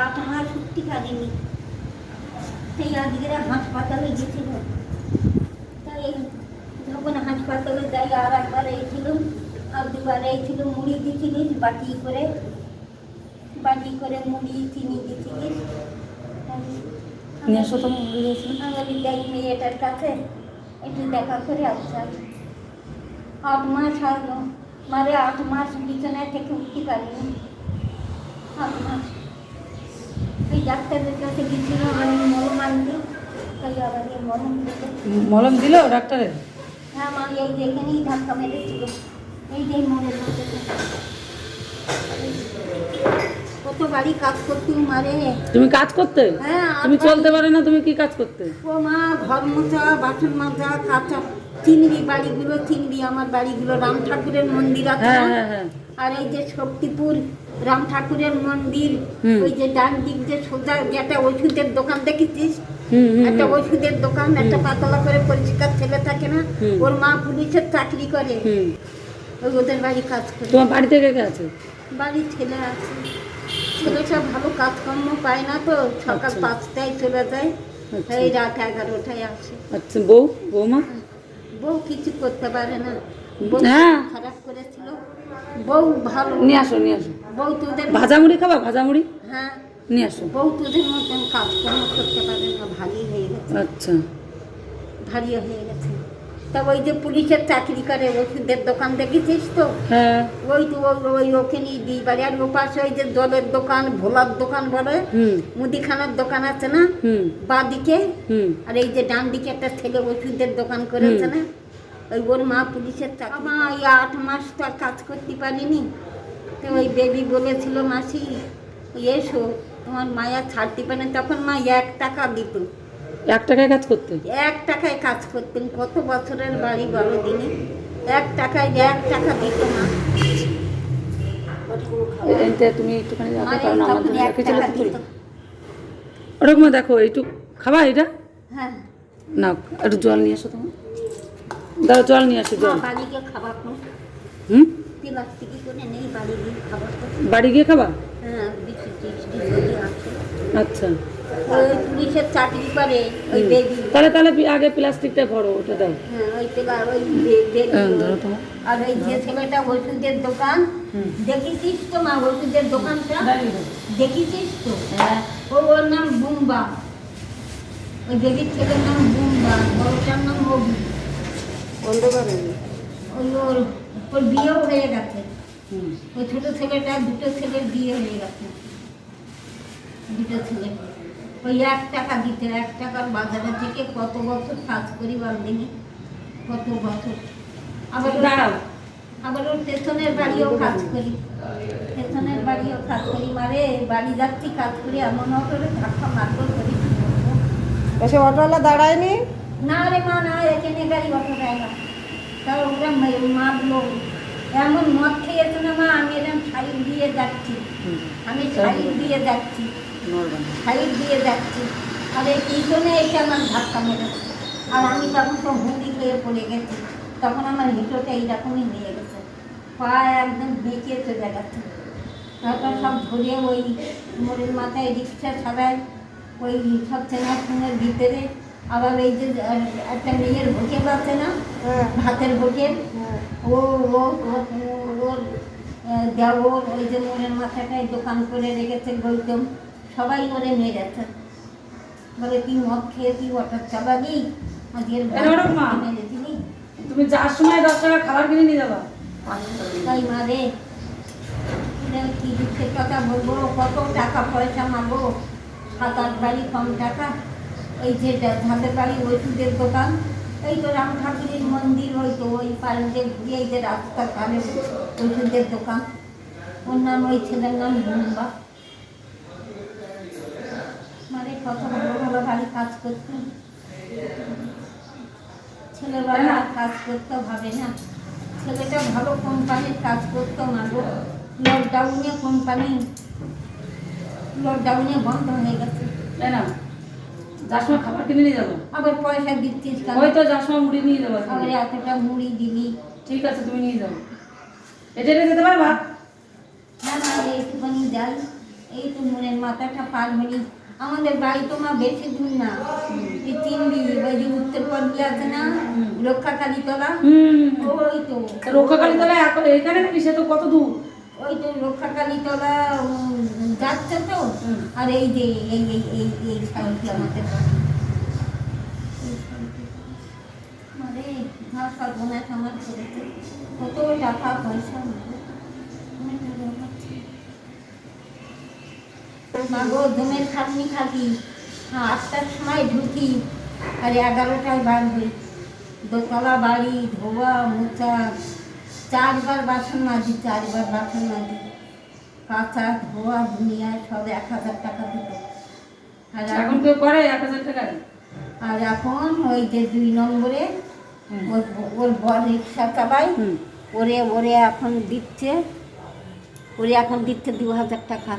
আট মাস উঠতে পারিনি সেই আজকে হাসপাতালে গেছিল। তাই যখন হাসপাতালে যাই আর একবার এইছিলাম আর দুবার এইছিল মুড়ি দিয়েছিলিস বাটি করে। বাটি করে মুড়ি চিনি দিয়েছিলিস নিয়ে আসো মুড়ি দিয়েছে। আমি যাই মেয়েটার কাছে একটু দেখা করে আসলাম আট মাস হলো মারে আট মাস বিছানায় থেকে উঠতে পারিনি। আট মাস। ডাক্তারের কাছে গেছিলাম আমি মলম আনতে। তাই এই মলম দিতে। মলম দিল ডাক্তারে? হ্যাঁ মা এই যে এখানেই ধাক্কা মেরেছিল। এই যে মনের মধ্যে কত বাড়ি কাজ করতেও মারে। তুমি কাজ করতে? হ্যাঁ তুমি চলতে পারে না তুমি কি কাজ করতে? ও মা ঘর মোছা বাসন মাজা কাঁচা। চিংড়ি বাড়িগুলো চিংড়ি আমার বাড়িগুলো রাম ঠাকুরের মন্দির আছে হ্যাঁ হ্যাঁ হ্যাঁ। আর এই যে শক্তিপুর রাম ঠাকুরের মন্দির ওই যে ডান দিক যে সোজা একটা ওষুধের দোকান দেখেছিস? একটা ওষুধের দোকান একটা পাতলা করে পরিষ্কার ছেলে থাকে না ওর মা পুলিশের চাকরি করে। ওই ওদের বাড়ি কাজ করে। তোমার বাড়িতে কে কে আছে? বাড়ির ছেলে আছে। ছেলেটা ভালো কাজকর্ম পায় না তো সকাল আচ্ছা। পাঁচটায় চলে যায় আচ্ছা। এই রাত এগারোটায় আসে। আচ্ছা বউ বৌমা বউ কিছু করতে পারে না। বউ হ্যাঁ। খারাপ করেছিল। বউ ভালো। নিয়ে আসো নিয়ে আসো। বউ তোদের ভাজা মুড়ি খাবা? ভাজা মুড়ি হ্যাঁ। নিয়ে আসো। বউ তোদের মতন কাজকর্ম করতে পারে না ভারী হয়ে গেছে। আচ্ছা। ভারী হয়ে গেছে। তা ওই যে পুলিশের চাকরি করে ওষুধের দোকান দেখেছিস তো? হ্যাঁ। ওই তো ওই- ওই ওখানেই দিই বাড়ি। আর ওপাশে ওই যে জলের দোকান ভোলার দোকান বলে মুদিখানার দোকান আছে না? বাঁদিকে। হুম। আর এই যে ডান দিকে একটা ছেলে ওষুধের দোকান করেছে না? ওই ওর মা পুলিশের চাকরি মা এই আট মাস তো আর কাজ করতে পারিনি। তো ওই বেবি বলেছিল মাসি এসো তোমার মায়া ছাড়তে পারে তখন মা এক টাকা দিত। এক টাকায় কাজ করতে এক টাকায় কাজ করতেন কত বছরের বাড়ি বড় দিনে? এক টাকায় এক টাকা দিত না এতে তুমি একটুখানি রাখো কারণ ওরকম দেখো একটু খাবা এটা? হ্যাঁ। না একটু জল নিয়ে আসো তোমার দাঁড়া জল নিয়ে আসো মা জল বাড়িকে করে নেই বাড়ি গিয়ে খাবার বাড়ি গিয়ে খাবা? হ্যাঁ আচ্ছা। ওই পুলিশের চাকরি করে ওই বেবি। তাহলে তাহলে আগে প্লাস্টিকটা ভরো ওটা দাও। হ্যাঁ ওই পেলা ওই বেবি হ্যাঁ, আর ওই যে ছেলেটা ওষুধের দোকান দেখেছিস তো মা ওষুধের দোকানটা? দেখেছিস তো? হ্যাঁ ও ওর নাম বুম্বা। ওই বেবির ছেলের নাম বুম্বা বড়টার নাম অভি ওই ওর ওর বিয়েও হয়ে গেছে। ওই ছোট ছেলেটা দুটো ছেলের বিয়ে হয়ে গেছে। দুটো ছেলে। ওই এক টাকা দিতে এক টাকার বাজারে থেকে কত বছর কাজ করি বালদিনি কত বছর। আবার ওর- দাঁড়াও। আবার ওর পেছনের বাড়িও কাজ করি। পেছনের বাড়িও কাজ করি। মারে বাড়ি যাচ্ছি কাজ করি এমন করে ধাক্কা মারবো করি এসে অটোওয়ালা দাঁড়ায়নি? না রে মা না এখানে গাড়ি বসা যায় না। তাও ওরা মারলো এমন মদ খেয়েছে না মা আমি এরকম সাইড দিয়ে যাচ্ছি আমি সাইড দিয়ে যাচ্ছি সাইড দিয়ে যাচ্ছি আর এই পিছনে এসে আমার ধাক্কা মেরেছে আর আমি তখন তো হুন্ডি খেয়ে পড়ে গেছি তখন আমার হিটোটা এইরকমই নিয়ে গেছে পা একদম বেঁকে চলে গেছে তারপর সব ধরে ওই মোড়ের মাথায় রিক্সা ছাড়ায় ওই সব চেনার ভিতরে আবার এই যে একটা মেয়ের হোটেল আছে না হ্যাঁ। ভাতের হোটেল হ্যাঁ। ও ও ও- ও- ওর দেওর ওই যে মোড়ের মাথাটায় দোকান করে রেখেছে গৌতম সবাই ওরে মেরেছে বলে তুই মদ খেয়ে তুই চালাবি আজকের মা। তুমি যার সময় দশ টাকা খাবার কিনে নিয়ে যাবা। তাই মারে এরা কি দুঃখের কথা বলব কত টাকা পয়সা মারবো সাত আট বাড়ি কম টাকা। এই যে ধাপের বাড়ি ওষুধের দোকান। এই তো রাম ঠাকুরের মন্দির ওই তো ওই পাড়ে যে ঘুরিয়ে এই যে রাস্তার ধারে ওষুধের দোকান। ওর নাম ওই ছেলের নাম বুম্বা মানে কত ভালো ভালো বাড়ি কাজ করতো। ছেলেবেলা কাজ করতে হবে না। ছেলেটা ভালো কোম্পানির কাজ করতো না গো। লকডাউনে কোম্পানি লকডাউনে বন্ধ হয়ে গেছে। না যার সময় খাবার কিনে নিয়ে যাব। আবার পয়সা দিচ্ছিস ওই তো যার সময় মুড়ি নিয়ে যাব আবার এতটা মুড়ি দিবি ঠিক আছে তুমি নিয়ে যাও। এটা যেতে পারবা? না না এইটুখানি যাই। এই তো মনের মাথাটা পার হলি আমাদের বাড়ি তো মা বেশি দূর না। এই চিনবি ওই যে উত্তর পল্লী আছে না রক্ষাকালী তলা ওই তো। রক্ষাকালী তলায় এখন এখানে নাকি সে তো কত দূর? ওই তো রক্ষাকালী তলা যাচ্ছে তো। আর এই যে এই এই এই এই সাইডটি আমাদের বাড়ি। মানে ঘর সর্বনাশ আমার করেছে। কত টাকা পয়সা অনেক টাকা পাচ্ছি। মাগো দমের খাটনি খাটি হ্যাঁ, আটটার সময় ঢুকি। আর এগারোটায় হই দোতলা বাড়ি ধোয়া মোচা। চারবার বাসন মাজি চারবার বাসন মাজি। কাঁচা ধোয়া দুনিয়া সব এক হাজার টাকা দিত। আর এখন কেউ করে এক হাজার টাকা? আর এখন ওই যে দুই নম্বরে ওর ওর বর রিক্সা চালায়। ওরে ওরে এখন দিচ্ছে ওরে এখন দিচ্ছে দু হাজার টাকা।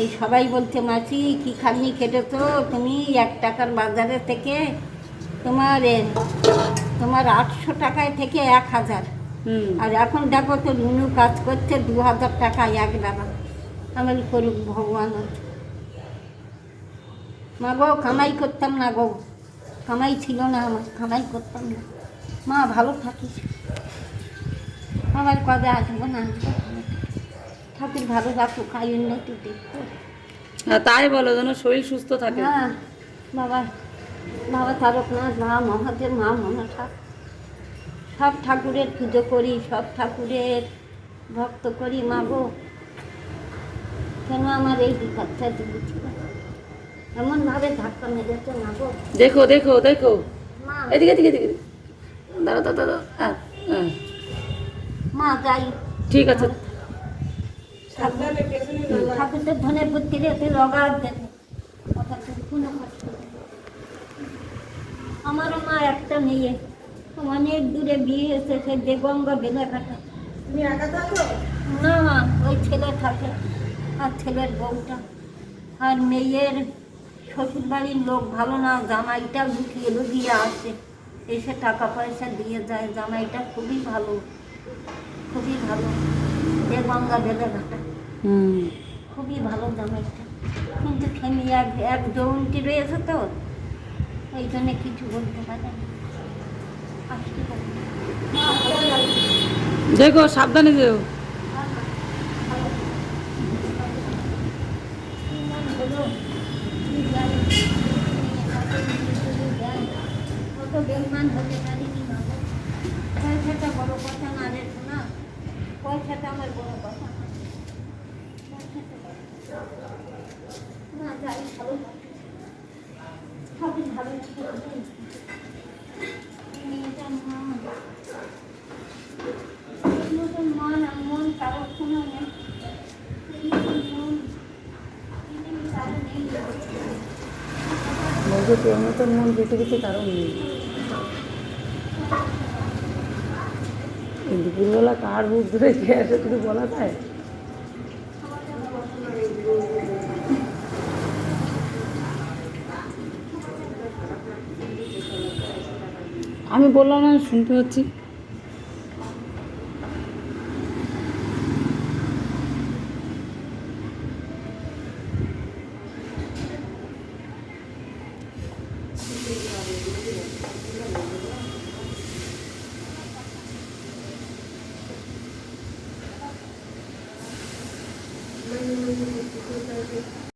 এই সবাই বলছে মাসি কি খাটনি খেটেছো? তুমি এক টাকার বাজারে থেকে তোমার তোমার আটশো টাকায় থেকে এক হাজার। আর এখন দেখো তো লুনু কাজ করছে দু হাজার টাকা এক বেলা। আমার করুক ভগবান। মা গো কামাই করতাম না গো। কামাই ছিল না আমার কামাই করতাম না। মা ভালো থাকিস। আবার কবে আসব না আসব? ঠাকুর ভালো রাখুক আয় উন্নতি দেখব তাই বলো যেন শরীর সুস্থ থাকে। হ্যাঁ বাবা। বাবা তারকনাথ মা মহাদেব মা মনসা। সব ঠাকুরের পুজো করি সব ঠাকুরের ভক্ত করি মা গো। কেন আমার এই বিপদটা দিয়েছিল এমনভাবে ধাক্কা মেরেছে মা গো। দেখো দেখো দেখো। মা। এদিকে এদিকে এদিকে দাঁড়া দাঁড়া দাঁড়া হ্যাঁ মা যাই। ঠিক আছে। ঠাকুরদের ধনের বুদ্ধি রেখে লগার দেবে আমারও মা একটা মেয়ে। অনেক দূরে বিয়ে এসেছে দেগঙ্গা বেলাঘাটা তুমি একা থাকো? না ওই ছেলে থাকে আর ছেলের বউটা। আর মেয়ের শ্বশুর বাড়ির লোক ভালো না জামাইটা লুকিয়ে লুকিয়ে আসে। এসে টাকা পয়সা দিয়ে যায় জামাইটা খুবই ভালো খুবই ভালো দেগঙ্গা বেলাঘাটা হুম। খুবই ভালো জামাইটা। কিন্তু ফেমি এক এক জৌনটি রয়েছে তো? ওই জন্য কিছু বলতে পারে না আসতে পারে না। মা, ভালো লাগে। দেখো সাবধানে যেও। বাবা পয়সাটা বড় না পয়সাটা আমার কথা না ভালো। সবই ভালো ছিল মেয়েটা মন মতন মন আর মন কারও কোনো মন পৃথিবীতে কারণ নেই। দুপুরবেলা কার বুক ধরে খেয়ে আসে শুধু বলা যায়? আমি বললাম না, শুনতে পাচ্ছি